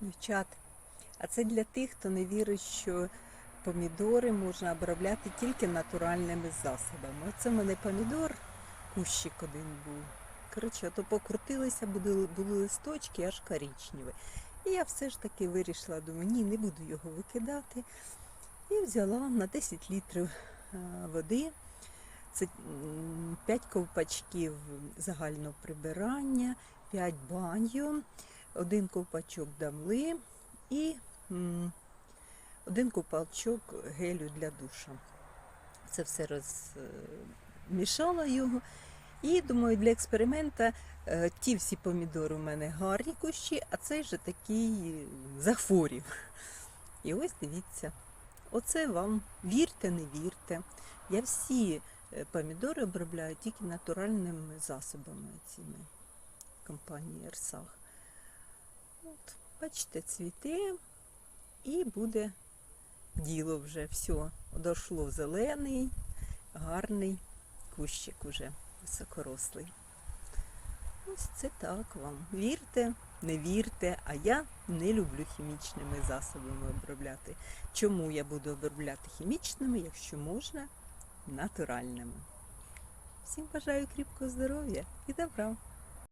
Дівчат, а це для тих, хто не вірить, що помідори можна обробляти тільки натуральними засобами. Оце в мене помідор, кущик один був. Коротше, то покрутилися, були, були листочки, аж коричневі. І я все ж таки вирішила, думаю, ні, не буду його викидати. І взяла на 10 літрів е, води. Це 5 ковпачків загального прибирання, 5 баню, один ковпачок дамли і один ковпачок гелю для душа. Це все розмішала його. І думаю, для експеримента е, ті всі помідори у мене гарні кущі, а цей же такий захворів. І ось дивіться, оце вам вірте, не вірте. Я всі е, помідори обробляю тільки натуральними засобами цими компанії Ерсах. Бачите, цвіте і буде діло вже. Все, дошло зелений, гарний кущик уже високорослий. Ось це так вам. Вірте, не вірте, а я не люблю хімічними засобами обробляти. Чому я буду обробляти хімічними, якщо можна натуральними? Всім бажаю кріпкого здоров'я і добра!